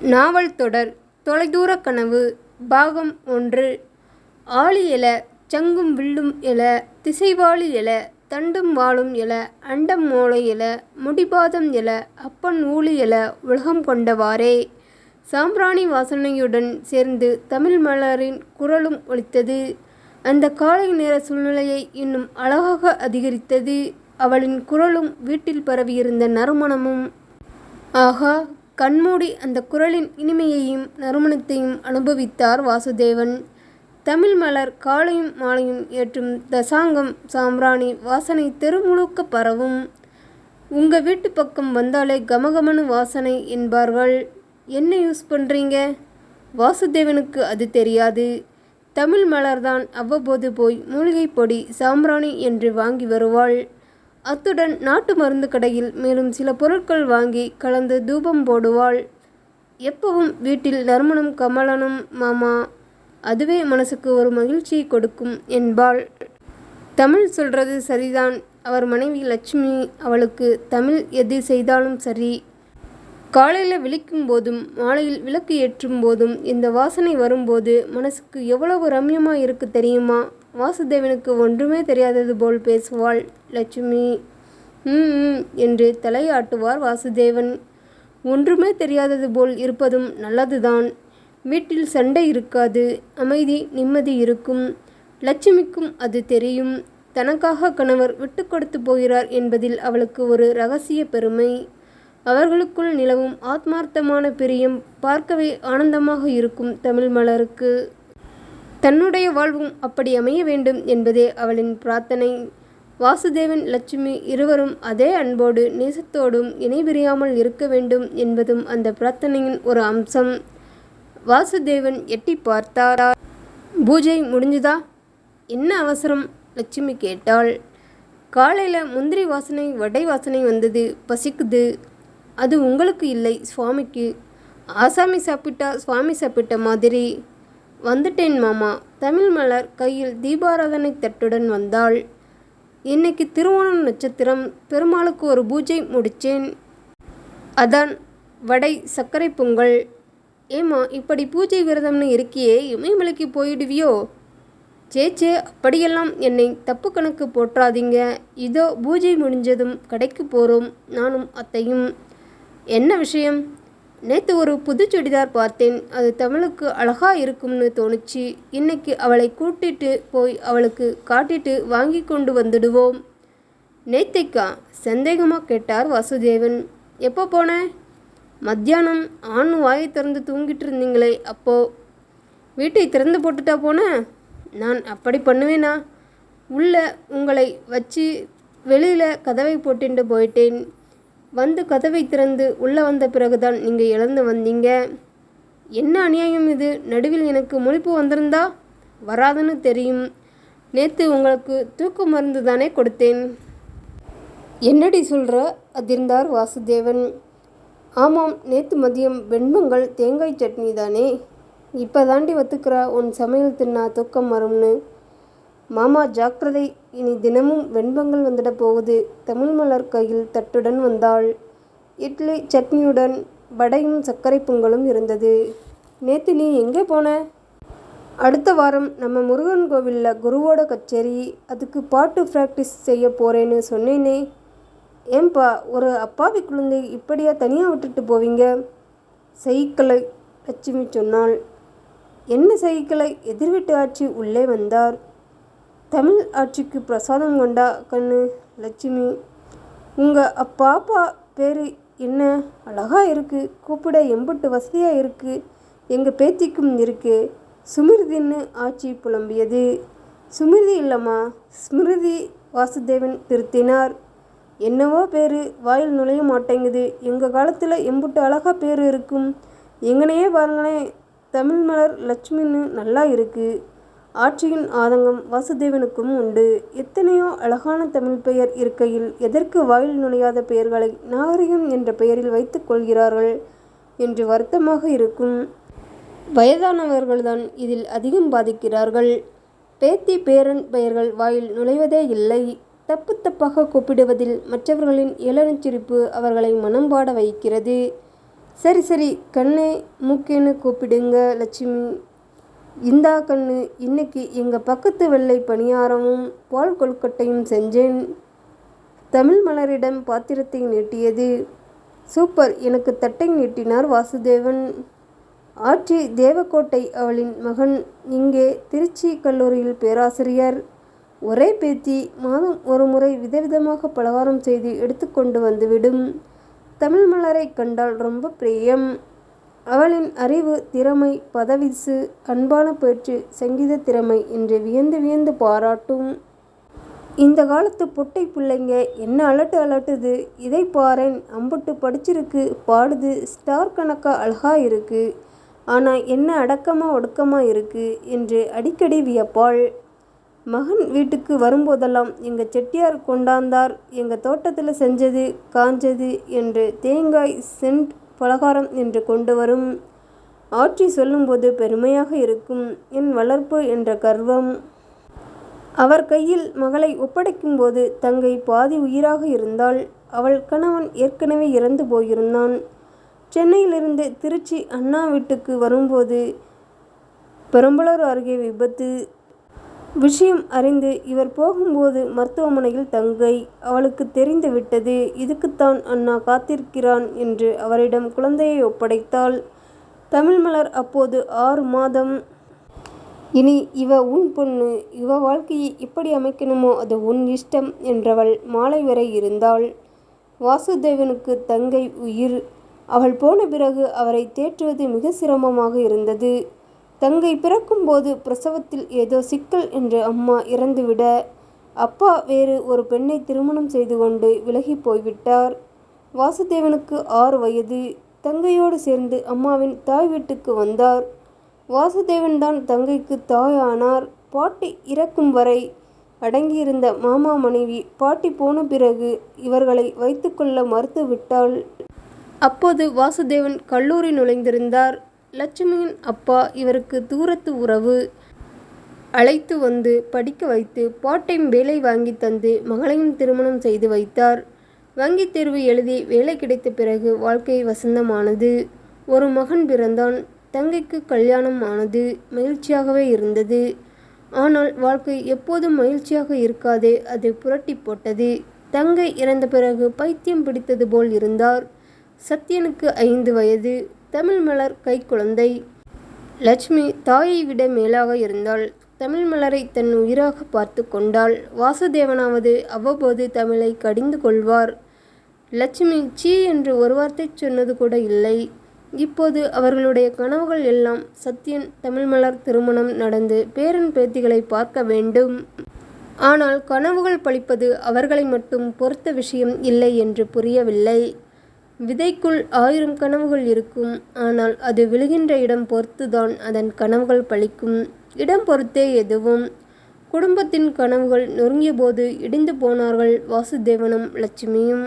நாவல் தொடர் தொலைதூர கனவு பாகம் ஒன்று. ஆளி எழ சங்கும் வில்லும் எல திசைவாளி எல தண்டும் வாழும் எல அண்டம் மோளை எழ முடிபாதம் எல அப்பன் ஊழி எல உலகம் கொண்டவாறே. சாம்பிராணி வாசனையுடன் சேர்ந்து தமிழ் மலரின் குரலும் ஒலித்தது. அந்த காலை நேர சூழ்நிலையை இன்னும் அழகாக அதிகரித்தது. அவளின் குரலும் வீட்டில் பரவியிருந்த நறுமணமும். ஆகா கண்மூடி அந்த குரலின் இனிமையையும் நறுமணத்தையும் அனுபவித்தார் வாசுதேவன். தமிழ் மலர் காலையும் மாலையும் ஏற்றும் தசாங்கம் சாம்ராணி வாசனை தெரு முழுக்க பரவும். உங்க வீட்டு பக்கம் வந்தாலே கமகமனு வாசனை என்பார்கள். என்ன யூஸ் பண்ணுறீங்க வாசுதேவனுக்கு அது தெரியாது. தமிழ் மலர்தான் அவ்வப்போது போய் மூலிகை பொடி சாம்பிராணி என்று வாங்கி வருவாள். அத்துடன் நாட்டு மருந்து கடையில் மேலும் சில பொருட்கள் வாங்கி கலந்து தூபம் போடுவாள். எப்பவும் வீட்டில் நறுமணம் கமலனும் மாமா அதுவே மனசுக்கு ஒரு மகிழ்ச்சியை கொடுக்கும் என்பாள். தமிழ் சொல்றது சரிதான். அவர் மனைவி லட்சுமி அவளுக்கு தமிழ் எது செய்தாலும் சரி. காலையில் விழிக்கும் போதும் மாலையில் விளக்கு ஏற்றும் போதும் இந்த வாசனை வரும்போது மனசுக்கு எவ்வளவு ரம்யமாக இருக்கு தெரியுமா? வாசுதேவனுக்கு ஒன்றுமே தெரியாதது போல் பேசுவாள். லட்சுமி ம் ம் என்று தலையாட்டுவார் வாசுதேவன். ஒன்றுமே தெரியாதது போல் இருப்பதும் நல்லதுதான். வீட்டில் சண்டை இருக்காது. அமைதி நிம்மதி இருக்கும். லட்சுமிக்கும் அது தெரியும். தனக்காக கணவர் விட்டு கொடுத்து போகிறார் என்பதில் அவளுக்கு ஒரு ரகசிய பெருமை. அவர்களுக்குள் நிலவும் ஆத்மார்த்தமான பிரியம் பார்க்கவே ஆனந்தமாக இருக்கும் தமிழ் மலருக்கு. தன்னுடைய வாழ்வும் அப்படி அமைய வேண்டும் என்பதே அவளின் பிரார்த்தனை. வாசுதேவன் லட்சுமி இருவரும் அதே அன்போடு நேசத்தோடும் இணைபிரியாமல் இருக்க வேண்டும் என்பதும் அந்த பிரார்த்தனையின் ஒரு அம்சம். வாசுதேவன் எட்டி பார்த்தாரா. பூஜை முடிஞ்சுதா? என்ன அவசரம்? லட்சுமி கேட்டாள். காலையில் முந்திரி வாசனை வடை வாசனை வந்தது பசிக்குது. அது உங்களுக்கு இல்லை சுவாமிக்கு. ஆசாமி சாப்பிட்டா சுவாமி சாப்பிட்ட மாதிரி. வந்துட்டேன் மாமா. தமிழ் மலர் கையில் தீபாராதனை தட்டுடன் வந்தாள். இன்னைக்கு திருவோணம் நட்சத்திரம். பெருமாளுக்கு ஒரு பூஜை முடித்தேன். அதான் வடை சர்க்கரை பொங்கல். ஏம்மா இப்படி பூஜை விரதம்னு இருக்கியே இமயமலைக்கு போயிடுவியோ? சேச்சே அப்படியெல்லாம் என்னை தப்பு கணக்கு போற்றாதீங்க. இதோ பூஜை முடிஞ்சதும் கடைக்கு போகிறோம் நானும் அத்தையும். என்ன விஷயம்? நேற்று ஒரு புது சுடிதார் பார்த்தேன். அது தமிழுக்கு அழகா இருக்கும்னு தோணுச்சு. இன்னைக்கு அவளை கூட்டிட்டு போய் அவளுக்கு காட்டிட்டு வாங்கி கொண்டு வந்துடுவோம். நேத்தைக்கா சந்தேகமாக கேட்டார் வாசுதேவன். எப்போ போன? மத்தியானம் ஆண் வாயை திறந்து தூங்கிட்டு இருந்தீங்களே அப்போ. வீட்டை திறந்து போட்டுட்டா போன? நான் அப்படி பண்ணுவேனா? உள்ள உங்களை வச்சு வெளியில் கதவை போட்டுட்டு போயிட்டேன். வந்து கதவை திறந்து உள்ளே வந்த பிறகுதான் நீங்கள் இழந்து வந்தீங்க. என்ன அநியாயம் இது? நடுவில் எனக்கு முழிப்பு வந்திருந்தா வராதுன்னு தெரியும். நேற்று உங்களுக்கு தூக்க மருந்து தானே கொடுத்தேன். என்னடி சொல்கிற அதிர்ந்தார் வாசுதேவன். ஆமாம் நேற்று மதியம் வெண்பங்கள் தேங்காய் சட்னி தானே. இப்போ தாண்டி ஒத்துக்கிறா உன் சமையல் தின்னா தூக்கம் வரும்னு. மாமா ஜாக்கிரதை. இனி தினமும் வெண்பங்கள் வந்துட போகுது. தமிழ் மலர் கையில் தட்டுடன் வந்தாள். இட்லி சட்னியுடன் வடையும் சர்க்கரை பொங்கலும் இருந்தது. நேற்று நீ எங்கே போன? அடுத்த வாரம் நம்ம முருகன் கோவிலில் குருவோட கச்சேரி. அதுக்கு பாட்டு ப்ராக்டிஸ் செய்ய போகிறேன்னு சொன்னேனே. ஏன்பா ஒரு அப்பாவி குழந்தை இப்படியா தனியாக விட்டுட்டு போவீங்க? சைக்கிளை லட்சுமி சொன்னாள். என்ன சைக்கிளை எதிர்வீட்டு ஆட்சி உள்ளே வந்தார். தமிழ் ஆட்சிக்கு பிரசாதம் கொண்டா கண்ணு லட்சுமி. உங்கள் அப்பாப்பா பேர் என்ன? அழகா இருக்குது கூப்பிட எம்புட்டு வசதியாக இருக்குது எங்கள் பேத்திக்கும் இருக்கு. சுமிருதின்னு ஆட்சி புலம்பியது. சுமிருதி இல்லைம்மா. ஸ்மிருதி வாசுதேவன் திருத்தினார். என்னவோ பேர். வாயில் நுழைய மாட்டேங்குது. எங்கள் காலத்தில் எம்புட்டு அழகா பேர் இருக்கும். எங்கனையே பாருங்களேன். தமிழ் மலர் லட்சுமின்னு நல்லா இருக்குது ஆட்சியின் ஆதங்கம் வாசுதேவனுக்கும் உண்டு. எத்தனையோ அழகான தமிழ் பெயர் இருக்கையில் எதற்கு வாயில் நுழையாத பெயர்களை நாகரிகம் என்ற பெயரில் வைத்துக் கொள்கிறார்கள் என்று வருத்தமாக இருக்கும். வயதானவர்கள்தான் இதில் அதிகம் பாதிக்கிறார்கள். பேத்தி பேரன் பெயர்கள் வாயில் நுழைவதே இல்லை. தப்பு தப்பாக கூப்பிடுவதில் மற்றவர்களின் இளநச்சிரிப்பு அவர்களை மனம் பாட வைக்கிறது. சரி சரி கண்ணே மூக்கேன்னு கூப்பிடுங்க லட்சுமி. இந்தா கண்ணு இன்னைக்கு எங்கள் பக்கத்து வெள்ளை பணியாரமும் பால் கொழுக்கட்டையும் செஞ்சேன். தமிழ் மலரிடம் பாத்திரத்தை நீட்டியது. சூப்பர் எனக்கு தட்டை நீட்டினார் வாசுதேவன். ஆட்சி தேவக்கோட்டை அவளின் மகன். இங்கே திருச்சி கல்லூரியில் பேராசிரியர். ஒரே பேத்தி மாதம் ஒரு முறை விதவிதமாக பலகாரம் செய்து எடுத்துக்கொண்டு வந்துவிடும். தமிழ் மலரை கண்டால் ரொம்ப பிரியம். அவளின் அறிவு திறமை பதவிசு அன்பான பேச்சு சங்கீத திறமை என்று வியந்து வியந்து பாராட்டும். இந்த காலத்து பொட்டை பிள்ளைங்க என்ன அலட்டு அலட்டுது? இதை பாரேன் அம்புட்டு படிச்சிருக்கு பாடுது ஸ்டார் கணக்காக அழகா இருக்கு. ஆனால் என்ன அடக்கமாக ஒடுக்கமாக இருக்கு? என்று அடிக்கடி வியப்பாள். மகன் வீட்டுக்கு வரும்போதெல்லாம் எங்கள் செட்டியார் கொண்டாந்தார் எங்கள் தோட்டத்தில் செஞ்சது காஞ்சது என்று தேங்காய் சென்ட் பலகாரம் என்று கொண்டு வரும். ஆட்சி சொல்லும்போது பெருமையாக இருக்கும். என் வளர்ப்பு என்ற கர்வம். அவர் கையில் மகளை ஒப்படைக்கும்போது தங்கை பாதி உயிராக இருந்தால் அவள் கணவன் ஏற்கனவே இறந்து போயிருந்தான். சென்னையிலிருந்து திருச்சி அண்ணா வீட்டுக்கு வரும்போது பெரம்பலூர் அருகே விபத்து. விஷயம் அறிந்து இவர் போகும்போது மருத்துவமனையில் தங்கை அவளுக்கு தெரிந்து விட்டது. இதுக்குத்தான் அண்ணா காத்திருக்கிறான் என்று அவரிடம் குழந்தையை ஒப்படைத்தாள். தமிழ்மலர் அப்போது ஆறு மாதம். இனி இவ உன் பொண்ணு இவ வாழ்க்கையை எப்படி அமைக்கணுமோ அது உன் இஷ்டம் என்றவள் மாலை வரை இருந்தாள். வாசுதேவனுக்கு தங்கை உயிர். அவள் போன பிறகு அவரை தேற்றுவது மிக சிரமமாக இருந்தது. தங்கை பிறக்கும்போது பிரசவத்தில் ஏதோ சிக்கல் என்று அம்மா இறந்துவிட அப்பா வேறு ஒரு பெண்ணை திருமணம் செய்து கொண்டு விலகி போய்விட்டார். வாசுதேவனுக்கு ஆறு வயது. தங்கையோடு சேர்ந்து அம்மாவின் தாய் வீட்டுக்கு வந்தார். வாசுதேவன் தான் தங்கைக்கு தாயானார். பாட்டி இறக்கும் வரை அடங்கியிருந்த மாமா மனைவி பாட்டி போன பிறகு இவர்களை வைத்துக்கொள்ள மறுத்துவிட்டாள். அப்போது வாசுதேவன் கல்லூரி நுழைந்திருந்தார். லட்சுமியின் அப்பா இவருக்கு தூரத்து உறவு அழைத்து வந்து படிக்க வைத்து பார்ட் டைம் வேலை வாங்கி தந்து மகளையும் திருமணம் செய்து வைத்தார். வங்கி தேர்வு எழுதி வேலை கிடைத்த பிறகு வாழ்க்கை வசந்தமானது. ஒரு மகன் பிறந்தான் தங்கைக்கு கல்யாணம் ஆனது மகிழ்ச்சியாகவே இருந்தது. ஆனால் வாழ்க்கை எப்போதும் மகிழ்ச்சியாக இருக்காதே அது புரட்டி போட்டது. தங்கை இறந்த பிறகு பைத்தியம் பிடித்தது போல் இருந்தார். சத்யனுக்கு ஐந்து வயது. தமிழ் மலர் கைக்குழந்தை லட்சுமி தாயை விட மேலாக இருந்தாள். தமிழ் மலரை தன் உயிராக பார்த்து கொண்டாள். வாசுதேவனாவது அவ்வப்போது தமிழை கடிந்து கொள்வார். லட்சுமி சீ என்று ஒரு வார்த்தை சொன்னது கூட இல்லை. இப்போது அவர்களுடைய கனவுகள் எல்லாம் சத்யன் தமிழ்மலர் திருமணம் நடந்து பேரன் பேத்திகளை பார்க்க வேண்டும். ஆனால் கனவுகள் பழிப்பது அவர்களை மட்டும் பொறுத்த விஷயம் இல்லை என்று புரியவில்லை. விதைக்குள் ஆயிரம் கனவுகள் இருக்கும். ஆனால் அது விழுகின்ற இடம் பொறுத்துதான் அதன் கனவுகள் பழிக்கும். இடம் பொறுத்தே எதுவும். குடும்பத்தின் கனவுகள் நொறுங்கியபோது இடிந்து போனார்கள் வாசுதேவனும் லட்சுமியும்.